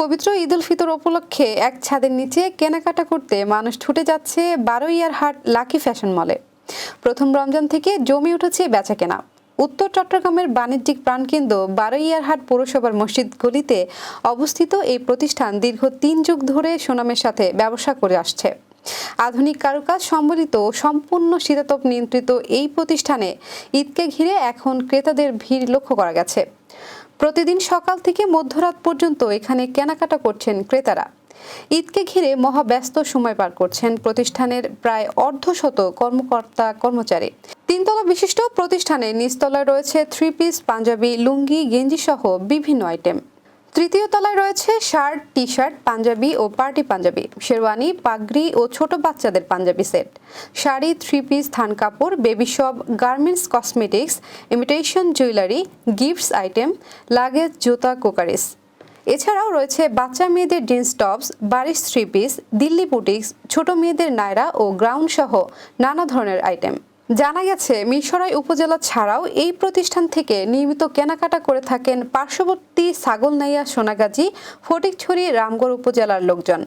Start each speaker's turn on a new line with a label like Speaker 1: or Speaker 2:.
Speaker 1: পবিত্র ঈদ উল ফিতর উপলক্ষে এক ছাদের নিচে কেনাকাটা করতে মানুষ ছুটে যাচ্ছে বারোইয়ার হাট লাকি ফ্যাশন মলে। প্রথম রমজান থেকে জমে উঠেছে বেচা কেনা উত্তর চট্টগ্রামের বাণিজ্যিক প্রাণকেন্দ্র বারো ইয়ারহাট পৌরসভার মসজিদ গলিতে অবস্থিত এই প্রতিষ্ঠান দীর্ঘ তিন যুগ ধরে সুনামের সাথে ব্যবসা করে আসছে। আধুনিক কারুকাজ সম্বলিত সম্পূর্ণ শীতাতপ নিয়ন্ত্রিত এই প্রতিষ্ঠানে ঈদকে ঘিরে এখন ক্রেতাদের ভিড় লক্ষ্য করা গেছে। প্রতিদিন সকাল থেকে মধ্যরাত পর্যন্ত এখানে কেনাকাটা করছেন ক্রেতারা। ঈদকে ঘিরে মহাব্যস্ত সময় পার করছেন প্রতিষ্ঠানের প্রায় অর্ধশত কর্মকর্তা কর্মচারী। তিনতলা বিশিষ্ট প্রতিষ্ঠানে নিচতলায় রয়েছে থ্রি পিস পাঞ্জাবি, লুঙ্গি গেঞ্জি সহ বিভিন্ন আইটেম তৃতীয় তলায় রয়েছে শার্ট টি শার্ট পাঞ্জাবি ও পার্টি পাঞ্জাবি, শেরওয়ানি, পাগড়ি ও ছোট বাচ্চাদের panjabi set. Sari three piece থান কাপড়, baby shop, garments, cosmetics imitation jewellery gifts item luggage জুতা, কোকারিস। এছাড়াও রয়েছে বাচ্চা মেয়েদের জিন্স টপস বারিশ থ্রি পিস দিল্লি বুটিক্স ছোট মেয়েদের নায়রা ও গ্রাউন্ড সহ নানা ধরনের আইটেম জানা গেছে মিরসরাই উপজেলা ছাড়াও এই প্রতিষ্ঠান থেকে নিয়মিত কেনাকাটা করে থাকেন পার্শ্ববর্তী ছাগলনাইয়া সোনাগাজী, ফটিকছড়ি, রামগড় উপজেলার লোকজন।